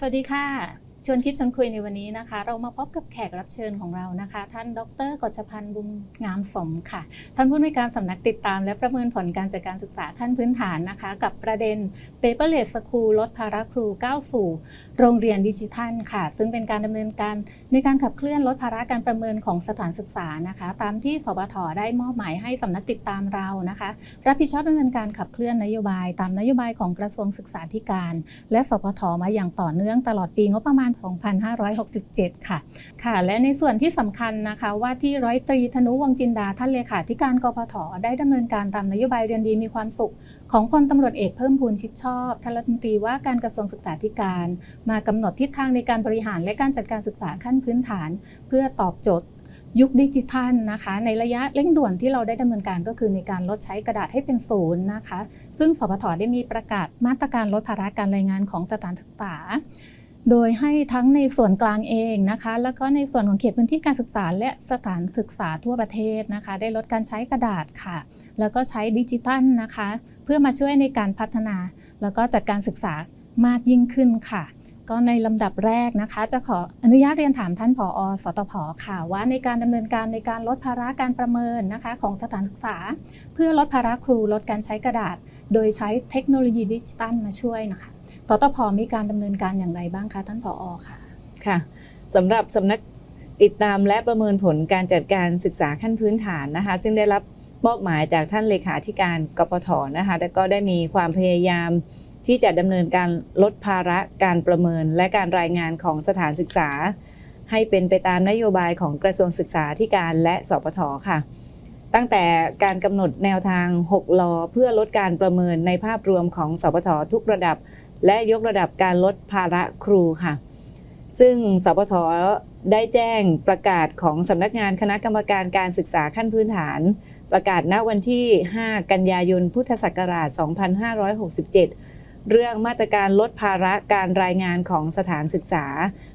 สวัสดีค่ะ ชวนคิดชวนคุยในวันนี้นะคะ เรามาพบกับแขกรับเชิญของเรานะคะ ท่านดรกฤษพันธ์บุญงามสมค่ะ ท่านผู้อำนวยการสำนักติดตาม และประเมินผลการจัดการศึกษาขั้นพื้นฐานนะคะ กับประเด็น Paperless School ลดภาระครูก้าวสู่ โรงเรียนดิจิทัลค่ะ ซึ่งเป็นการดำเนินการในการขับเคลื่อนลดภาระการประเมินของสถานศึกษานะคะ ตามที่สบทได้มอบหมายให้สำนักติดตามเรานะคะ รับผิดชอบดำเนินการขับเคลื่อนนโยบาย ตามนโยบายของกระทรวงศึกษาธิการ และสพทมาอย่างต่อเนื่องตลอดปีงบประมาณน2567 ค่ะ ค่ะ และในส่วนที่สำคัญนะคะว่าที่ร้อยตรีธนุวงจินดาท่านเลขาธิการกพทได้ดำเนินการตามนโยบายเรียนดีมีความสุข ของพลตำรวจเอกเพิ่มพูนชิดชอบท่านรัฐมนตรีว่าการกระทรวงศึกษาธิการ มากำหนดทิศทางในการบริหารและการจัดการศึกษาขั้นพื้นฐาน เพื่อตอบโจทย์ยุคดิจิทัลนะคะ ในระยะเร่งด่วนที่เราได้ดำเนินการก็คือในการลดใช้กระดาษให้เป็นศูนย์นะคะ ซึ่งสพทได้มีประกาศมาตรการลดภาระการรายงานของสถานศึกษา โดยให้ทั้งในส่วนกลางเองนะคะ แล้วก็ในส่วนของเขตพื้นที่การศึกษาและสถานศึกษาทั่วประเทศนะคะ ได้ลดการใช้กระดาษค่ะ แล้วก็ใช้ดิจิทัลนะคะ เพื่อมาช่วยในการพัฒนา แล้วก็จัดการศึกษามากยิ่งขึ้นค่ะ ก็ในลำดับแรกนะคะ จะขออนุญาตเรียนถามท่านผอสตพค่ะ ว่าในการดำเนินการในการลดภาระการประเมินนะคะ ของสถานศึกษา เพื่อลดภาระครูลดการใช้กระดาษ โดยใช้เทคโนโลยีดิจิตัลมาช่วยนะคะ สตพมีการดำเนินการอย่างไรบ้างคะท่านผอค่ะค่ะสำหรับสำนักติดตามและประเมินผลการจัดการศึกษาขั้นพื้นฐานนะคะ ซึ่งได้รับมอบหมายจากท่านเลขาธิการกปทนะคะแล้วก็ได้มีความพยายามที่จะดำเนินการลดภาระการประเมิน และการรายงานของสถานศึกษา ให้เป็นไปตามนโยบายของกระทรวงศึกษาธิการและสปทค่ะ ตั้งแต่การกำหนดแนวทาง 6 ลอ เพื่อลดการประเมินในภาพรวมของสปททุกระดับ และยกระดับการลดภาระครูค่ะ ซึ่งสปทได้แจ้งประกาศของสำนักงานคณะกรรมการการศึกษาขั้นพื้นฐาน ประกาศณวันที่ 5 กันยายน พุทธศักราช 2567 เรื่องมาตรการลดภาระการรายงานของสถานศึกษา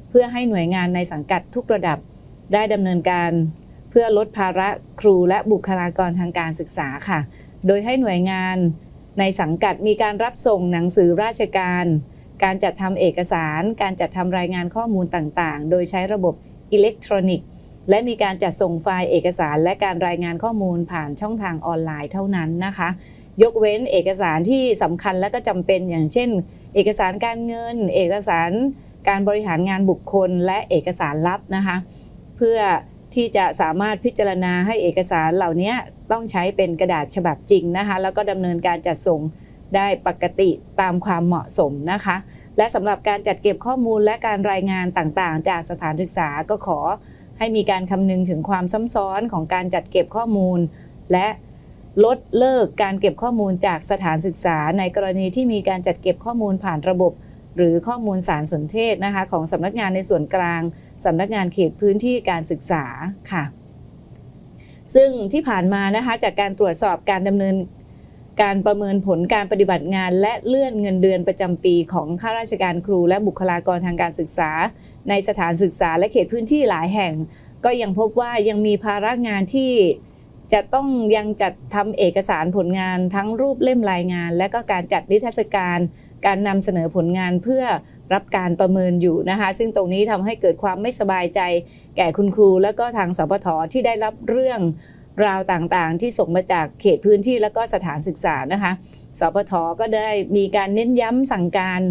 เพื่อให้หน่วยงานในสังกัดทุกระดับ ได้ดำเนินการเพื่อลดภาระครูและบุคลากรทางการศึกษาค่ะ โดยให้หน่วยงาน ในสังกัดมีการรับส่งหนังสือราชการ การจัดทำเอกสาร การจัดทำรายงานข้อมูลต่างๆ โดยใช้ระบบอิเล็กทรอนิกส์ และมีการจัดส่งไฟล์เอกสาร และการรายงานข้อมูลผ่านช่องทางออนไลน์เท่านั้นนะคะ ยกเว้นเอกสารที่สำคัญและก็จำเป็นอย่างเช่น เอกสารการเงิน เอกสารการบริหารงานบุคคล และเอกสารลับนะคะ เพื่อ ที่จะสามารถพิจารณาให้เอกสารเหล่านี้ต้องใช้เป็นกระดาษฉบับจริงนะคะแล้วก็ดำเนินการจัดส่งได้ปกติตามความเหมาะสมนะคะ และสำหรับการจัดเก็บข้อมูลและการรายงานต่างๆ จากสถานศึกษาก็ขอให้มีการคำนึงถึงความซ้ำซ้อนของการจัดเก็บข้อมูล และลดเลิกการเก็บข้อมูลจากสถานศึกษา ในกรณีที่มีการจัดเก็บข้อมูลผ่านระบบ หรือข้อมูลสารสนเทศนะคะของสำนักงานในส่วนกลางสำนักงานเขตพื้นที่การศึกษาค่ะ ซึ่งที่ผ่านมานะคะจากการตรวจสอบการดำเนินการประเมินผลการปฏิบัติงาน และเลื่อนเงินเดือนประจำปีของข้าราชการครู และบุคลากรทางการศึกษา ในสถานศึกษาและเขตพื้นที่หลายแห่ง ก็ยังพบว่ายังมีภาระงานที่จะต้องยังจัดทำเอกสารผลงานทั้งรูปเล่มรายงาน และก็การจัดนิทรรศการ การนำเสนอผลงานเพื่อรับการประเมินอยู่นะคะ ซึ่งตรงนี้ทำให้เกิดความไม่สบายใจ แก่คุณครู และก็ทางสปทที่ได้รับเรื่องราวต่างๆ ที่ส่งมาจากเขตพื้นที่และก็สถานศึกษานะคะสปทก็ได้มีการเน้นย้ำสั่งการ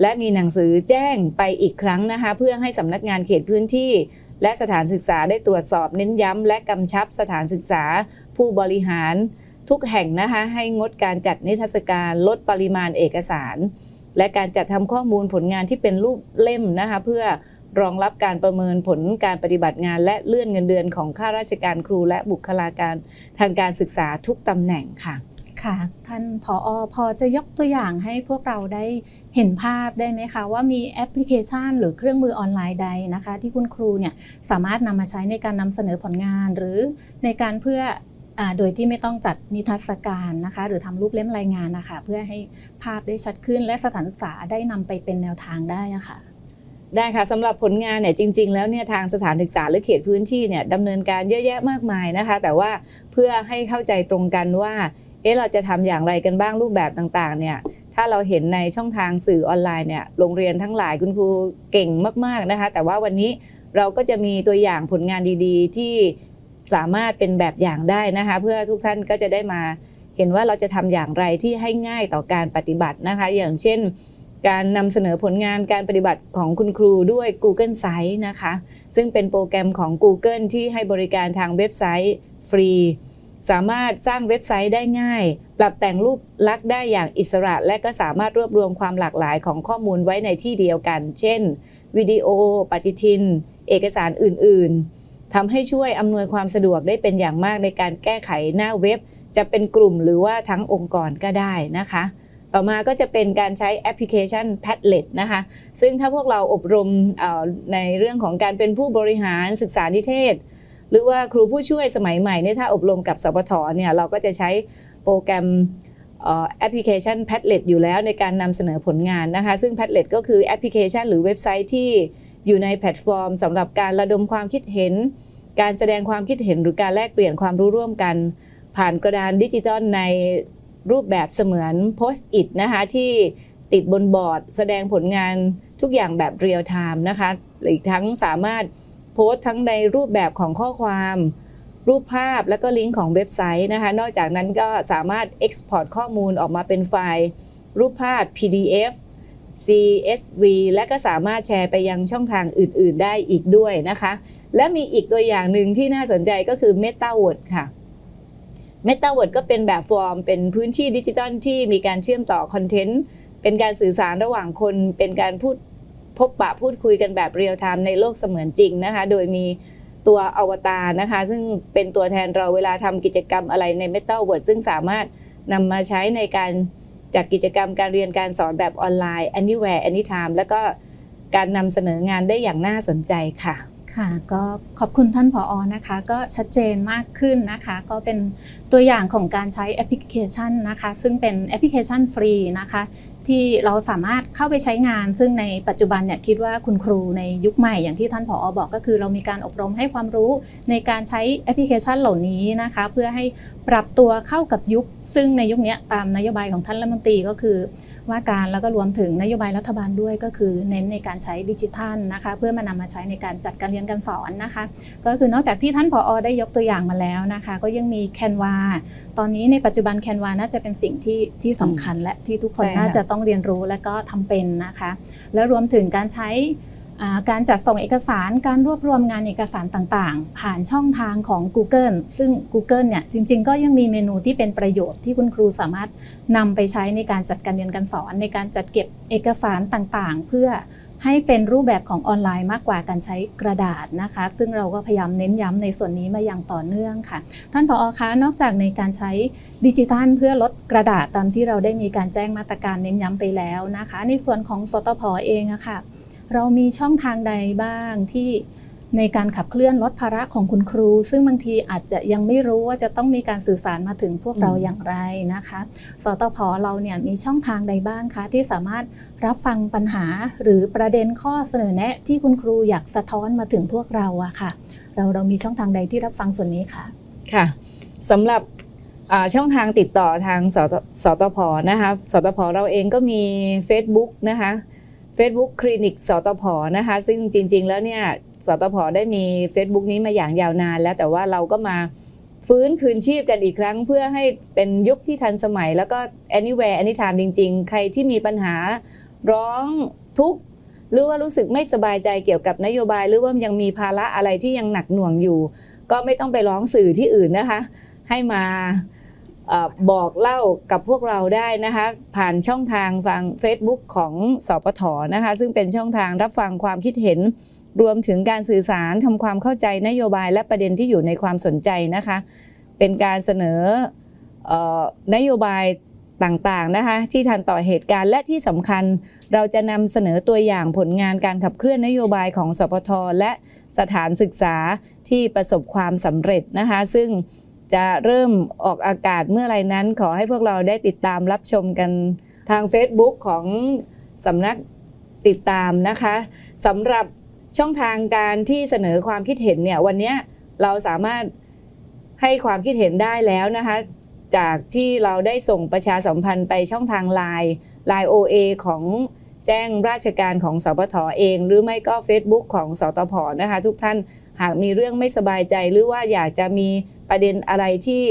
และมีหนังสือแจ้งไปอีกครั้งนะคะ เพื่อให้สำนักงานเขตพื้นที่ และสถานศึกษาได้ตรวจสอบเน้นย้ำและกำชับสถานศึกษา ผู้บริหาร ทุกแห่งนะคะให้งดการจัดนิทรรศการลดปริมาณเอกสาร และการจัดทำข้อมูลผลงานที่เป็นรูปเล่มนะคะเพื่อรองรับการประเมินผลการปฏิบัติงาน และเลื่อนเงินเดือนของข้าราชการครูและบุคลาการทางการศึกษาทุกตำแหน่งค่ะค่ะท่านผออพอจะยกตัวอย่างให้พวกเราได้เห็นภาพได้ไหมคะ ว่ามีแอปพลิเคชัน หรือเครื่องมือออนไลน์ใดนะคะ ที่คุณครูเนี่ยสามารถนำมาใช้ในการนำเสนอผลงาน หรือในการเพื่อ โดยที่ไม่ต้องจัดนิทรรศการนะคะหรือทำรูปเล่มรายงานนะคะเพื่อให้ภาพได้ชัดขึ้นและสถานศึกษาได้นำไปเป็นแนวทางได้ะค่ะได้ค่ะสำหรับผลงานเนี่ยจริง ๆ แล้วเนี่ยทางสถานศึกษาหรือเขตพื้นที่เนี่ยดำเนินการเยอะแยะมากมายนะคะ แต่ว่าเพื่อให้เข้าใจตรงกันว่าเอ๊ะเราจะทำอย่างไรกันบ้างรูปแบบต่างๆเนี่ยถ้าเราเห็นในช่องทางสื่อออนไลน์เนี่ยโรงเรียนทั้งหลายคุณครูเก่งมากๆนะคะ แต่ว่าวันนี้เราก็จะมีตัวอย่างผลงานดีๆ ที่ สามารถเป็นแบบอย่างได้นะคะ เพื่อทุกท่านก็จะได้มาเห็นว่าเราจะทำอย่างไรที่ให้ง่ายต่อการปฏิบัตินะคะ อย่างเช่น การนำเสนอผลงานการปฏิบัติของคุณครูด้วย Google Sites นะคะ ซึ่งเป็นโปรแกรมของ Google ที่ให้บริการทางเว็บไซต์ฟรี สามารถสร้างเว็บไซต์ได้ง่าย ปรับแต่งรูปลักษณ์ได้อย่างอิสระ และก็สามารถรวบรวมความหลากหลายของข้อมูลไว้ในที่เดียวกัน เช่นวิดีโอ ปฏิทิน เอกสารอื่น ๆ ทำให้ช่วยอำนวยความสะดวกได้เป็นอย่างมากในการแก้ไขหน้าเว็บ จะเป็นกลุ่มหรือว่าทั้งองค์กรก็ได้นะคะ ต่อมาก็จะเป็นการใช้แอปพลิเคชัน Padlet นะคะ ซึ่งถ้าพวกเราอบรมในเรื่องของการเป็นผู้บริหารศึกษานิเทศ หรือว่าครูผู้ช่วยสมัยใหม่เนี่ยถ้าอบรมกับสปทเนี่ยเราก็จะใช้โปรแกรมแอปพลิเคชัน Padlet อยู่แล้วในการนำเสนอผลงานนะคะ ซึ่ง Padlet ก็คือแอปพลิเคชันหรือเว็บไซต์ที่ อยู่ในแพลตฟอร์มสำหรับการระดมความคิดเห็น การแสดงความคิดเห็นหรือการแลกเปลี่ยนความรู้ร่วมกัน ผ่านกระดานดิจิตอลในรูปแบบเสมือนโพสต์อิทนะคะที่ติดบนบอร์ด แสดงผลงานทุกอย่างแบบเรียลไทม์นะคะอีกทั้งสามารถโพสต์ทั้งในรูปแบบของข้อความ รูปภาพและก็ลิงก์ของเว็บไซต์นะคะ นอกจากนั้นก็สามารถ Export ข้อมูลออกมาเป็นไฟล์ รูปภาพ PDF CSV และก็สามารถแชร์ไปยังช่องทางอื่น ๆ ได้อีกด้วยนะคะ และมีอีกตัวอย่างหนึ่งที่น่าสนใจก็คือ MetaWord ค่ะ MetaWord ก็เป็นแบบฟอร์ม เป็นพื้นที่ดิจิทัลที่มีการเชื่อมต่อคอนเทนต์ เป็นการสื่อสารระหว่างคน เป็นการพูดพบปะพูดคุยกันแบบเรียลไทม์ในโลกเสมือนจริงนะคะ โดยมีตัวอวตารนะคะ ซึ่งเป็นตัวแทนเราเวลาทำกิจกรรมอะไรใน MetaWord ซึ่งสามารถนำมาใช้ในการ จัดกิจกรรมการเรียนการสอนแบบออนไลน์ anywhere anytime แล้วก็การนำเสนองานได้อย่างน่าสนใจค่ะค่ะก็ขอบคุณท่านผออนะคะ ก็ชัดเจนมากขึ้นนะคะ ก็เป็นตัวอย่างของการใช้แอปพลิเคชันนะคะ ซึ่งเป็นแอปพลิเคชันฟรีนะคะ ที่เราสามารถเข้าไปใช้งาน ซึ่งในปัจจุบันเนี่ยคิดว่าคุณครูในยุคใหม่อย่างที่ท่านผออบอกก็คือ เรามีการอบรมให้ความรู้ในการใช้แอปพลิเคชันเหล่านี้นะคะ เพื่อให้ปรับตัวเข้ากับยุค ซึ่งในยุคนี้ตามนโยบายของท่านรัฐมนตรีก็คือ ว่าการแล้วก็รวมถึงนโยบายรัฐบาลด้วยก็คือเน้นในการใช้ดิจิทัลนะคะเพื่อมานำมาใช้ในการจัดการเรียนการสอนนะคะก็คือนอกจากที่ท่านผออได้ยกตัวอย่างมาแล้วนะคะก็ยังมีแคนวาตอนนี้ในปัจจุบันแคนวาน่าจะเป็นสิ่งที่ที่สำคัญและที่ทุกคนใช่ค่ะน่าจะต้องเรียนรู้และก็ทำเป็นนะคะ แล้วรวมถึงการใช้อ่า การจัดส่งเอกสารการรวบรวมงานเอกสารต่างๆ ผ่านช่องทางของ Google ซึ่ง Google เนี่ยจริงๆ ก็ยังมีเมนูที่เป็นประโยชน์ที่คุณครูสามารถนำไปใช้ในการจัดการเรียนการสอน ในการจัดเก็บเอกสารต่างๆ เพื่อให้เป็นรูปแบบของออนไลน์มากกว่าการใช้กระดาษนะคะ ซึ่งเราก็พยายามเน้นย้ำในส่วนนี้มาอย่างต่อเนื่องค่ะ ท่านผออคะนอกจากในการใช้ดิจิทัลเพื่อลดกระดาษตามที่เราได้มีการแจ้งมาตรการเน้นย้ำไปแล้วนะคะ ในส่วนของสตพเองอะค่ะ เรามีช่องทางใดบ้างที่ในการขับเคลื่อนลดภาระของคุณครู ซึ่งบางทีอาจจะยังไม่รู้ว่าจะต้องมีการสื่อสารมาถึงพวกเราอืมอย่างไรนะคะ สตพเราเนี่ยมีช่องทางใดบ้างคะที่สามารถรับฟังปัญหาหรือประเด็นข้อเสนอแนะที่คุณครูอยากสะท้อนมาถึงพวกเราอะค่ะ เราเรามีช่องทางใดที่รับฟังส่วนนี้คะค่ะสำหรับอ่าช่องทางติดต่อทางสตสตพนะคะสตพเราเองก็มี Facebook นะคะ Facebook คลินิกสตพนะคะ ซึ่งจริง ๆ แล้วเนี่ยสตพได้มี Facebook นี้มาอย่างยาวนานแล้วแต่ว่าเราก็มาฟื้นคืนชีพกันอีกครั้ง เพื่อให้เป็นยุคที่ทันสมัย แล้วก็ anywhere anytime จริง ๆ ใครที่มีปัญหาร้องทุกข์หรือว่ารู้สึกไม่สบายใจเกี่ยวกับนโยบาย หรือว่ายังมีภาระอะไรที่ยังหนักหน่วงอยู่ ก็ไม่ต้องไปร้องสื่อที่อื่นนะคะ ให้มา บอกเล่ากับพวกเราได้นะคะ ผ่านช่องทางฟัง Facebook ของสปทนะคะ ซึ่งเป็นช่องทางรับฟังความคิดเห็น รวมถึงการสื่อสารทำความเข้าใจนโยบายและประเด็นที่อยู่ในความสนใจนะคะ เป็นการเสนออนโยบายต่างๆนะคะที่ทันต่อเหตุการณ์และที่สำคัญเราจะนำเสนอตัวอย่างผลงานการขับเคลื่อนนโยบายของสปทและสถานศึกษาที่ประสบความสำเร็จนะคะ ซึ่ง จะเริ่มออกอากาศเมื่อไรนั้น ขอให้พวกเราได้ติดตามรับชมกันทาง Facebook ของสำนักติดตามนะคะสำหรับช่องทางการที่เสนอความคิดเห็นเนี่ยวันนี้เราสามารถให้ความคิดเห็นได้แล้วนะคะ จากที่เราได้ส่งประชาสัมพันธ์ไปช่องทางไลน์ Line OA ของแจ้งราชการของสปทเอง หรือไม่ก็ Facebook ของสตพนะคะ ทุกท่านหากมีเรื่องไม่สบายใจหรือว่าอยากจะมี ประเด็นอะไรที่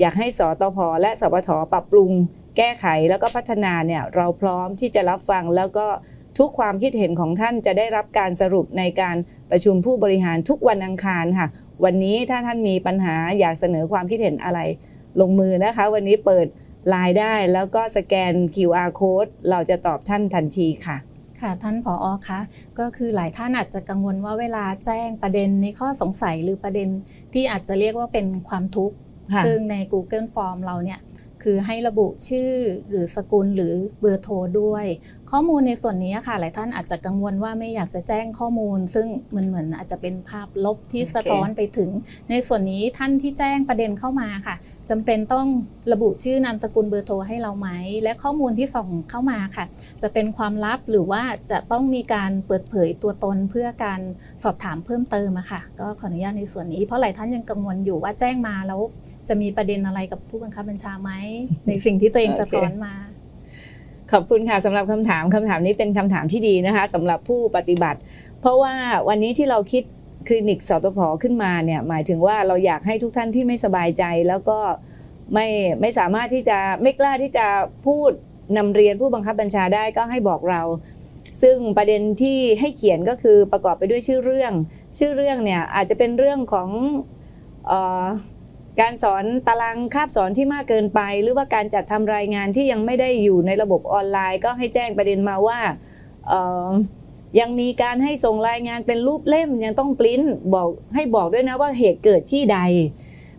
อยากให้สตพและสปทปรับปรุง แก้ไขแล้วก็พัฒนาเนี่ยเราพร้อมที่จะรับฟังแล้วก็ทุกความคิดเห็นของท่านจะได้รับการสรุปในการประชุมผู้บริหารทุกวันอังคารค่ะ วันนี้ถ้าท่านมีปัญหาอยากเสนอความคิดเห็นอะไร ลงมือนะคะ วันนี้เปิดไลน์ได้แล้วก็สแกน QR code เราจะตอบท่านทันทีค่ะ ค่ะท่านผออคะก็คือหลายท่านอาจจะกังวลว่าเวลาแจ้งประเด็นในข้อสงสัยหรือประเด็นที่อาจจะเรียกว่าเป็นความทุกข์ค่ะซึ่งใน Google Form เราเนี่ย คือให้ระบุชื่อหรือสกุลหรือเบอร์โทรด้วย ข้อมูลในส่วนนี้ค่ะ หลายท่านอาจจะกังวลว่าไม่อยากจะแจ้งข้อมูล ซึ่งมันเหมือนอาจจะเป็นภาพลบที่สะท้อนไปถึง ในส่วนนี้ท่านที่แจ้งประเด็นเข้ามาค่ะจำเป็นต้องระบุชื่อนามสกุลเบอร์โทรให้เราไหม และข้อมูลที่ส่งเข้ามาค่ะ จะเป็นความลับหรือว่าจะต้องมีการเปิดเผยตัวตนเพื่อการสอบถามเพิ่มเติมอะค่ะ ก็ขออนุญาตในส่วนนี้เพราะหลายท่านยังกังวลอยู่ว่าแจ้งมาแล้ว จะมีประเด็นอะไรกับผู้บังคับบัญชาไหมในสิ่งที่ตัวเองสะท้อนมา ขอบคุณค่ะสำหรับคำถามคำถามนี้เป็นคำถามที่ดีนะคะสำหรับผู้ปฏิบัติ เพราะว่าวันนี้ที่เราคิดคลินิกสตพขึ้นมาเนี่ยหมายถึงว่าเราอยากให้ทุกท่านที่ไม่สบายใจ แล้วก็ไม่ไม่สามารถที่จะไม่กล้าที่จะพูดนำเรียนผู้บังคับบัญชาได้ก็ให้บอกเรา ซึ่งประเด็นที่ให้เขียนก็คือประกอบไปด้วยชื่อเรื่อง ชื่อเรื่องเนี่ยอาจจะเป็นเรื่องของเออ การสอนตารางคาบสอนที่มากเกินไป หรือว่าการจัดทำรายงานที่ยังไม่ได้อยู่ในระบบออนไลน์ ก็ให้แจ้งประเด็นมาว่ายังมีการให้ส่งรายงานเป็นรูปเล่มยังต้องปริ้นบอกให้บอกด้วยนะว่าเหตุเกิดที่ใด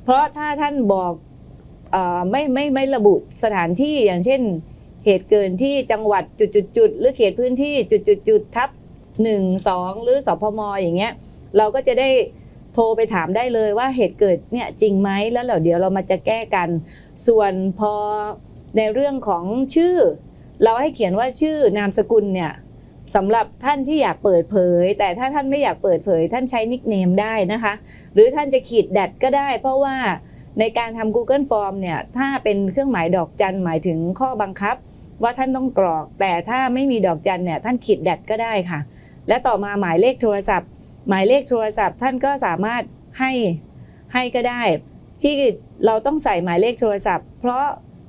เพราะถ้าท่านบอกออไม่ไม่ไม่ระบุสถานที่อย่างเช่น เหตุเกิดที่จังหวัดจุดๆๆหรือเขตพื้นที่จุดๆๆทับหนึ่งสองหรือสพมอย่างเงี้ยเราก็จะได้ โทรไปถามได้เลยว่าเหตุเกิดเนี่ยจริงไหมแล้วเดี๋ยวเรามาจะแก้กัน ส่วนพอในเรื่องของชื่อ เราให้เขียนว่าชื่อนามสกุลเนี่ยสำหรับท่านที่อยากเปิดเผย แต่ถ้าท่านไม่อยากเปิดเผย ท่านใช้นิกเนมได้นะคะ หรือท่านจะขีดดัดก็ได้ เพราะว่าในการทำ Google Form เนี่ยถ้าเป็นเครื่องหมายดอกจันหมายถึงข้อบังคับ ว่าท่านต้องกรอก แต่ถ้าไม่มีดอกจันเนี่ยท่านขีดดัดก็ได้ค่ะ และต่อมาหมายเลขโทรศัพท์ หมายเลขโทรศัพท์ ท่านก็สามารถให้ให้ก็ได้ ที่เราต้องใส่หมายเลขโทรศัพท์ เพราะ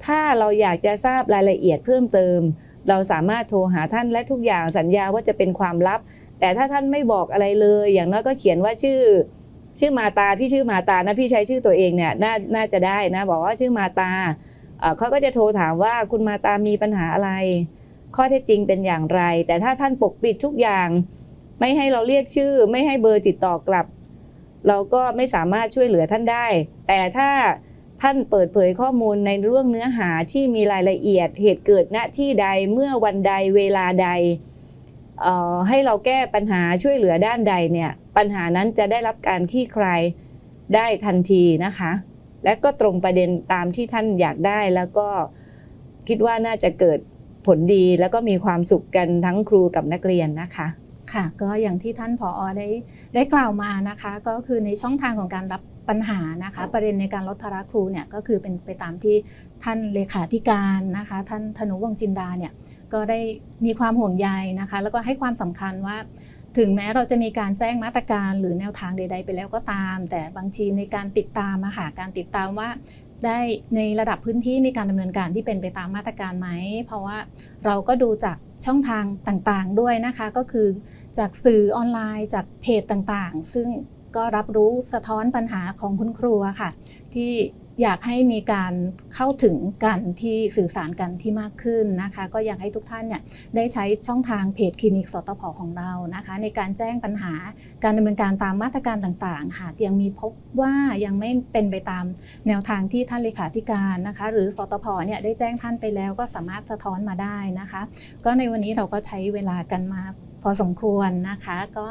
ถ้าเราอยากจะทราบรายละเอียดเพิ่มเติม เราสามารถโทรหาท่านและทุกอย่างสัญญาว่าจะเป็นความลับ แต่ถ้าท่านไม่บอกอะไรเลย อย่างน้อยก็เขียนว่าชื่อ ชื่อมาตาพี่ชื่อมาตานะพี่ใช้ชื่อตัวเองเนี่ยน่าน่าจะได้นะบอกว่าชื่อมาตาเอ่อเขาก็จะโทรถามว่าคุณมาตามีปัญหาอะไร ข้อเท็จจริงเป็นอย่างไร แต่ถ้าท่านปกปิดทุกอย่าง ไม่ให้เราเรียกชื่อ ไม่ให้เบอร์ติดต่อกลับ เราก็ไม่สามารถช่วยเหลือท่านได้ แต่ถ้าท่านเปิดเผยข้อมูลในเรื่องเนื้อหาที่มีรายละเอียดเหตุเกิดณที่ใดเมื่อวันใดเวลาใดให้เราแก้ปัญหาช่วยเหลือด้านใดเนี่ยปัญหานั้นจะได้รับการคลี่คลายได้ทันทีนะคะ และก็ตรงประเด็นตามที่ท่านอยากได้แล้วก็คิดว่าน่าจะเกิดผลดีแล้วก็มีความสุขกันทั้งครูกับนักเรียนนะคะ ค่ะก็อย่างที่ท่านผออได้ได้กล่าวมานะคะ ก็คือในช่องทางของการรับปัญหานะคะ ประเด็นในการลดภาระครูเนี่ยก็คือเป็นไปตามที่ท่านเลขาธิการนะคะ ท่านธนุวงศ์จินดาเนี่ยก็ได้มีความห่วงใยนะคะ แล้วก็ให้ความสำคัญว่า ถึงแม้เราจะมีการแจ้งมาตรการหรือแนวทางใด ๆ ไปแล้วก็ตาม แต่บางทีในการติดตามอะค่ะการติดตามว่าได้ในระดับพื้นที่มีการดำเนินการที่เป็นไปตามมาตรการไหม เพราะว่าเราก็ดูจากช่องทางต่างๆด้วยนะคะ ก็คือ จากสื่อออนไลน์จากเพจต่างๆ ซึ่งก็รับรู้สะท้อนปัญหาของคุณครูค่ะ ที่อยากให้มีการเข้าถึงกันที่สื่อสารกันที่มากขึ้นนะคะ ก็อยากให้ทุกท่านเนี่ยได้ใช้ช่องทางเพจคลินิกสตพของเรานะคะ ในการแจ้งปัญหาการดำเนินการตามมาตรการต่างๆ หากยังมีพบว่ายังไม่เป็นไปตามแนวทางที่ท่านเลขาธิการนะคะ หรือสตพเนี่ยได้แจ้งท่านไปแล้วก็สามารถสะท้อนมาได้นะคะ ก็ในวันนี้เราก็ใช้เวลากันมา พอสมควรนะคะ ก็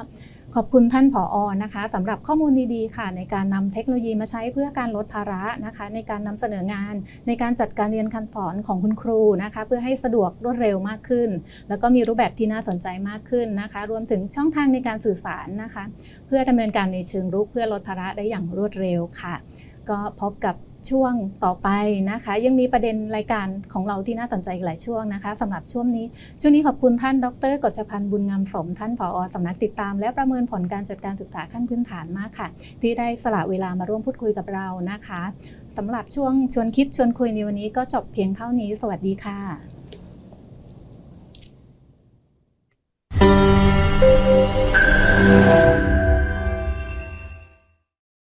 ขอบคุณท่านผออนะคะสำหรับข้อมูลดีๆค่ะ ในการนำเทคโนโลยีมาใช้เพื่อการลดภาระนะคะ ในการนำเสนองาน ในการจัดการเรียนการสอนของคุณครูนะคะ เพื่อให้สะดวกรวดเร็วมากขึ้น แล้วก็มีรูปแบบที่น่าสนใจมากขึ้นนะคะ รวมถึงช่องทางในการสื่อสารนะคะ เพื่อดำเนินการในเชิงรุกเพื่อลดภาระได้อย่างรวดเร็วค่ะ ก็พบกับช่วงต่อไปนะคะ ยังมีประเด็นรายการของเราที่น่าสนใจอีกหลายช่วงนะคะสำหรับช่วงนี้ ช่วงนี้ขอบคุณท่านดรกฤษพันธ์บุญงามสม ท่านผอสำนักติดตาม และประเมินผลการจัดการศึกษาขั้นพื้นฐานมากค่ะ ที่ได้สละเวลามาร่วมพูดคุยกับเรานะคะสำหรับช่วงชวนคิดชวนคุยในวันนี้ก็จบเพียงเท่านี้ สวัสดีค่ะ